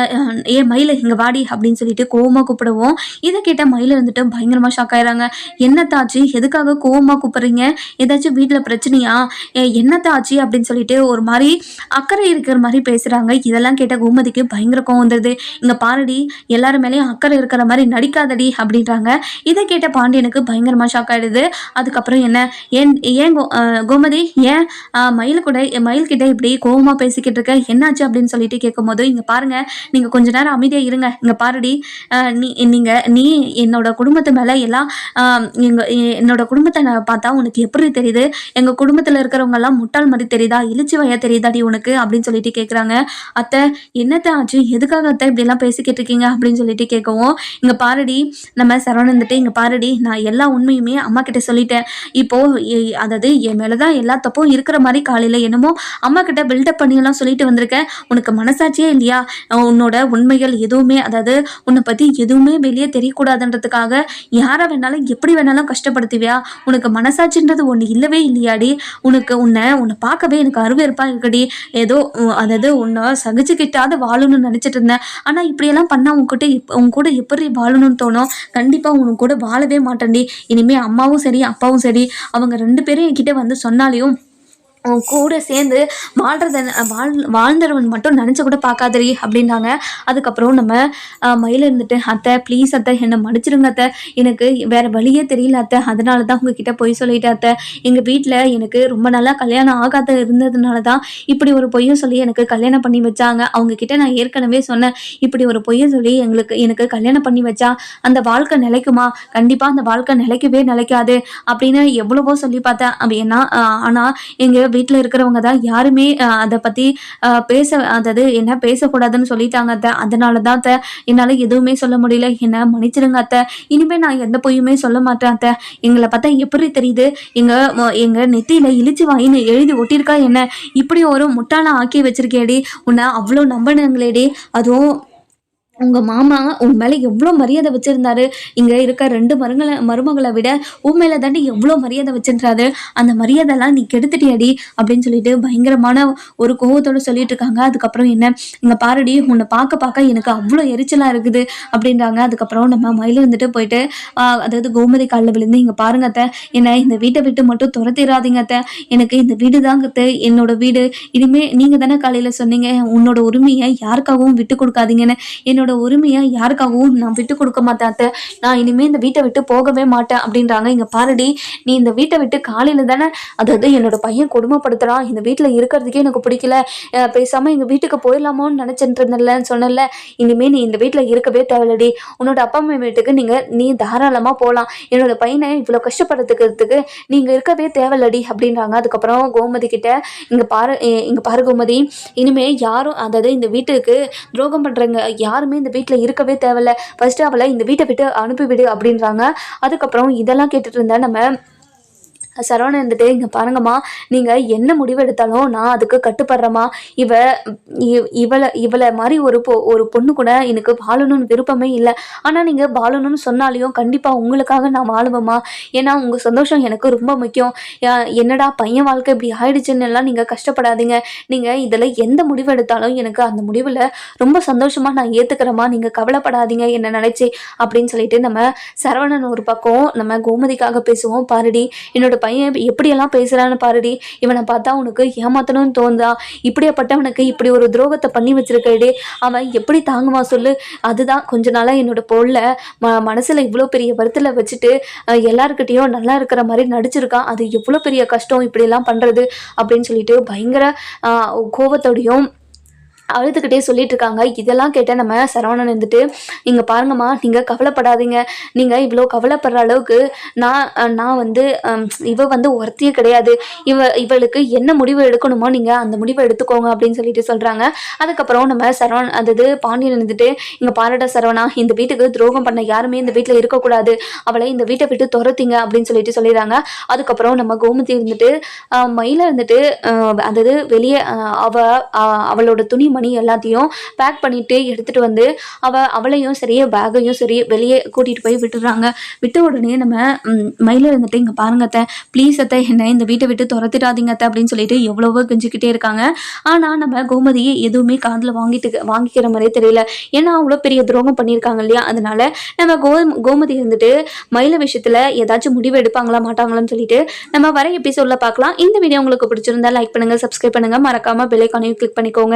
ஏன் ஏ மயில இங்கே வாடி அப்படின்னு சொல்லிட்டு கோவமாக கூப்பிடுவோம். இதை கேட்ட மயில இருந்துட்டு பயங்கரமாக ஷாக் ஆயிடுறாங்க என்னத்தாச்சு எதுக்காக கோவமாக கூப்பிட்றீங்க? ஏதாச்சும் வீட்டில் பிரச்சனையா? என்னத்தாச்சு அப்படின்னு சொல்லிட்டு ஒரு மாதிரி அக்கறை இருக்கிற மாதிரி பேசுகிறாங்க இதெல்லாம் கேட்ட கோமதிக்கு பயங்கர கோவம் வந்துடுது இங்கே பாருடி எல்லாரும் மேலேயும் அக்கறை இருக்கிற மாதிரி நடிக்காதடி அப்படின்றாங்க. இதை கேட்ட பாண்டியனுக்கு பயங்கரமாக ஷாக் ஆயிடுது. அதுக்கப்புறம் என்ன? ஏன் ஏன் கோ- கோமதி ஏன் மயில் கூட மயில் கிட்ட இப்படி கோவமா பேசிக்கிட்டு இருக்க என்னாச்சு அப்படின்னு சொல்லிட்டு கேட்கும்போது இங்க பாருங்க நீங்க கொஞ்ச நேரம் அமைதியா இருங்க. இங்க பாருடி நீ நீங்க நீ என்னோட குடும்பத்து மேல எல்லாம் எங்கள் எங்க என்னோட குடும்பத்தை நான் பார்த்தா உனக்கு எப்படி தெரியுது? எங்க குடும்பத்துல இருக்கிறவங்க எல்லாம் முட்டாள் மாதிரி தெரியுதா? இழிச்சு வயா தெரியுதாடி உனக்கு? அப்படின்னு சொல்லிட்டு கேக்குறாங்க. அத்தை என்னத்த ஆச்சு? எதுக்காக அத்தை இப்படி எல்லாம் பேசிக்கிட்டு இருக்கீங்க? அப்படின்னு சொல்லிட்டு கேட்கவும் இங்க பாருடி நம்ம சரவணன் வந்துட்டு இங்க பாருடி நான் எல்லா உண்மையுமே அம்மா கிட்ட சொல்லிட்டேன். இப்போ எ- அதாவது என் மேலதான் எல்லா தப்பும் இருக்கிற மாதிரி காலையில என்னமோ அம்மா கிட்ட பில்டப் பண்ணியெல்லாம் சொல்லிட்டு வந்திருக்கேன். உனக்கு மனசாட்சியே இல்லையா? உன்னோட உண்மைகள் எதுவுமே அதாவது உன்னை பத்தி எதுவுமே வெளியே தெரியக்கூடாதுன்றதுக்காக யாரை வேணாலும் எப்படி வேணாலும் கஷ்டப்படுத்துவியா? உனக்கு மனசாட்சின்றது ஒன்று இல்லவே இல்லையாடி. உனக்கு உன்னை உன்னை பார்க்கவே எனக்கு அருவேற்பாக இருக்குடி. ஏதோ அதாவது உன்னை சகிச்சுக்கிட்டாவது வாழணும்னு நினைச்சிட்டு இருந்தேன். ஆனா இப்படியெல்லாம் பண்ணா உன்கிட்ட இப்- உன் கூட எப்படி வாழணும்னு தோணும்? கண்டிப்பா உன் கூட வாழவே மாட்டேன்டி. இனிமே அம்மாவும் சரி அப்பாவும் சரி. அவங்க ரெண்டு பேரும் என்கிட்ட வந்து சொன்னாலையும் கூட சேர்ந்து வாழ்றத வாழ் வாழ்ந்தவன் மட்டும் நினச்சி கூட பார்க்காதரி அப்படின்னாங்க. அதுக்கப்புறம் நம்ம மயில இருந்துட்டு அத்தை ப்ளீஸ் அத்தை என்னை மன்னிச்சிடுங்க அத்தை. எனக்கு வேற வழியே தெரியல அத்தை. அதனால தான் உங்ககிட்ட போய் சொல்லிட்டு அத்தை. எங்கள் வீட்டில் எனக்கு ரொம்ப நாளாக கல்யாணம் ஆகாத இருந்ததுனால தான் இப்படி ஒரு பொய்யும் சொல்லி எனக்கு கல்யாணம் பண்ணி வச்சாங்க. அவங்க கிட்ட நான் ஏற்கனவே சொன்னேன். இப்படி ஒரு பொய்யை சொல்லி எங்களுக்கு எனக்கு கல்யாணம் பண்ணி வச்சா அந்த வாழ்க்கை நிலைக்குமா? கண்டிப்பாக அந்த வாழ்க்கை நிலைக்கவே நிலைக்காது. அப்படின்னு எவ்வளவோ சொல்லி பார்த்தேன். அப்படி ஆனால் எங்கள் வீட்டில் இருக்கிறவங்க தான் யாருமே அதை பற்றி பேச அதாவது என்ன பேசக்கூடாதுன்னு சொல்லிட்டாங்க அத்தை. அதனால தான் அத்தை என்னால் எதுவுமே சொல்ல முடியல. என்ன மன்னிச்சிடுங்க அத்தை. இனிமேல் நான் எந்த பொய்யுமே சொல்ல மாட்டேன் அத்தை. எங்களை பார்த்தா எப்படி தெரியுது? எங்கள் எங்கள் நெத்தியில் இழிச்சு வாயின்னு எழுதி ஒட்டியிருக்கா என்ன? இப்படி ஒரு முட்டாளா ஆக்கி வச்சிருக்கேடி. உன்னை அவ்வளோ நம்பினங்களேடி அதுவும் உங்கள் மாமா உன் மேலே எவ்வளோ மரியாதை வச்சுருந்தாரு? இங்கே இருக்க ரெண்டு மருங்களை மருமகளை விட உன் மேலே தாண்டி எவ்வளோ மரியாதை வச்சுருந்தாரு? அந்த மரியாதைலாம் நீ கெடுத்துட்டியாடி அப்படின்னு சொல்லிட்டு பயங்கரமான ஒரு கோவத்தோடு சொல்லிட்டு இருக்காங்க. அதுக்கப்புறம் என்ன? இங்கே பாருடி உன்னை பார்க்க பார்க்க எனக்கு அவ்வளோ எரிச்சலாக இருக்குது அப்படின்றாங்க. அதுக்கப்புறம் நம்ம மயில் வந்துட்டு போயிட்டு அதாவது கோமதி காலில் விழுந்து இங்கே பாருங்க அத்தை என்னை இந்த வீட்டை விட்டு மட்டும் துரத்திடாதீங்க அத்தை. எனக்கு இந்த வீடு தாங்கத்த என்னோட வீடு. இனிமேல் நீங்கள் தானே காலையில் சொன்னீங்க உன்னோட உரிமையை யாருக்காகவும் விட்டு கொடுக்காதீங்கன்னு. என்னோட உரிமையை யாருக்காகவும் நான் விட்டு கொடுக்க மாட்டேன் அத்தை. நான் இனிமே இந்த வீட்டை விட்டு போகவே மாட்டேன் அப்படின்றாங்க. இங்க பாருடி நீ இந்த வீட்டை விட்டு காலையில தானே அதாவது என்னோட பையன் கொடுமைப்படுத்துறான். இந்த வீட்டுல இருக்கிறதுக்கே எனக்கு பிடிக்கல. பேசாமல் பேசாம எங்க வீட்டுக்கு போயிடலாமோன்னு நினைச்சிட்டு இருந்தேன்லன்னு சொன்னல இனிமே நீ இந்த வீட்டுல இருக்கவே தேவையில்லடி. உன்னோட அப்பா அம்மா வீட்டுக்கு நீங்க நீ தாராளமா போகலாம் என்னோட பையனை இவ்வளவு கஷ்டப்படுத்துக்கிறதுக்கு நீங்க இருக்கவே தேவையில்லடி அப்படின்றாங்க. அதுக்கப்புறம் கோமதி கிட்ட இங்க பாரு இங்கே இங்க பாரு கோமதி. இனிமே யாரும் அதாவது இந்த வீட்டுக்கு துரோகம் பண்றவங்க யாருமே இந்த வீட்டில் இருக்கவே தேவையில்ல. ஃபஸ்ட்டு அவளை இந்த வீட்டை விட்டு அனுப்பிவிடு அப்படின்றாங்க. அதுக்கப்புறம் இதெல்லாம் கேட்டுட்டு இருந்தா நம்ம சரவணன் இருந்துட்டு இங்கே பாருங்கம்மா நீங்கள் என்ன முடிவெடுத்தாலும் நான் அதுக்கு கட்டுப்படுறேம்மா. இவ இவளை இவளை மாதிரி ஒரு பொ ஒரு பொண்ணு கூட எனக்கு வாழணும்னு விருப்பமே இல்லை. ஆனால் நீங்கள் வாழணும்னு சொன்னாலையும் கண்டிப்பாக உங்களுக்காக நான் வாழுவேம்மா. ஏன்னா உங்கள் சந்தோஷம் எனக்கு ரொம்ப முக்கியம். என்னடா பையன் வாழ்க்கை இப்படி ஆயிடுச்சுன்னு எல்லாம் நீங்கள் கஷ்டப்படாதீங்க. நீங்கள் இதில் எந்த முடிவு எடுத்தாலும் எனக்கு அந்த முடிவில் ரொம்ப சந்தோஷமாக நான் ஏற்றுக்கிறேம்மா நீங்கள் கவலைப்படாதீங்க என்ன நினச்சி அப்படின்னு சொல்லிட்டு நம்ம சரவணன் ஒரு பக்கம் நம்ம கோமதிக்காக பேசுவோம். பாருடி என்னோட பையன் எப்படியெல்லாம் பேசுகிறான்னு பாருடி. இவனை பார்த்தா உனக்கு ஏமாத்தணும்னு தோணுதா? இப்படியாப்பட்டவனுக்கு இப்படி ஒரு துரோகத்தை பண்ணி வச்சிருக்கடி அவன் எப்படி தாங்குவா சொல்லு? அதுதான் கொஞ்ச நாளாக என்னோட பொருளை ம மனசில் இவ்வளோ பெரிய வருத்தில் வச்சுட்டு எல்லாருக்கிட்டேயும் நல்லா இருக்கிற மாதிரி நடிச்சிருக்கான். அது எவ்வளோ பெரிய கஷ்டம் இப்படியெல்லாம் பண்ணுறது அப்படின்னு சொல்லிட்டு பயங்கர கோவத்தோடையும் அழுதுகிட்டே சொல்லிட்டு இருக்காங்க இதெல்லாம் கேட்ட நம்ம சரவணன் இருந்துட்டு இங்கே பாருங்கம்மா நீங்கள் கவலைப்படாதீங்க. நீங்கள் இவ்வளோ கவலைப்படுற அளவுக்கு நான் நான் வந்து இவ வந்து ஒருத்தியே கிடையாது. இவ இவளுக்கு என்ன முடிவு எடுக்கணுமோ நீங்கள் அந்த முடிவை எடுத்துக்கோங்க அப்படின்னு சொல்லிட்டு சொல்கிறாங்க அதுக்கப்புறம் நம்ம சரவண் அதாவது பாண்டியன் இருந்துட்டு இங்கே பாரட சரவணா இந்த வீட்டுக்கு துரோகம் பண்ண யாருமே இந்த வீட்டில் இருக்கக்கூடாது. அவளை இந்த வீட்டை விட்டு துரத்திங்க அப்படின்னு சொல்லிட்டு சொல்லிடுறாங்க. அதுக்கப்புறம் நம்ம கோமதி இருந்துட்டு மயில இருந்துட்டு அதாவது வெளியே அவ அவளோட துணி மணி எல்லாத்தையும் பேக் பண்ணிட்டு எடுத்துட்டு வந்து அவ அவளையும் சரி பேக்கையும் சரி வெளியே கூட்டிட்டு போய் விட்டுடுறாங்க விட்ட உடனே நம்ம மயில இருந்துட்டு இங்க பாருங்க அத்தை ப்ளீஸ் அத்தை என்ன இந்த வீட்டை விட்டு துரத்திடாதீங்க அத்தை அப்படின்னு சொல்லிட்டு எவ்வளவோ கெஞ்சிக்கிட்டே இருக்காங்க. ஆனா நம்ம கோமதியை எதுவுமே காதில் வாங்கிட்டு வாங்கிக்கிற மாதிரியே தெரியல. ஏன்னா அவ்வளோ பெரிய துரோகம் பண்ணியிருக்காங்க இல்லையா? அதனால நம்ம கோ கோமதி இருந்துட்டு மயில விஷயத்துல ஏதாச்சும் முடிவு எடுப்பாங்களா மாட்டாங்களான்னு சொல்லிட்டு நம்ம வர எபிசோட்ல பார்க்கலாம். இந்த வீடியோ உங்களுக்கு பிடிச்சிருந்தா லைக் பண்ணுங்க சப்ஸ்கிரைப் பண்ணுங்க. மறக்காம பெல் ஐக்கானையும் கிளிக் பண்ணிக்கோங்க.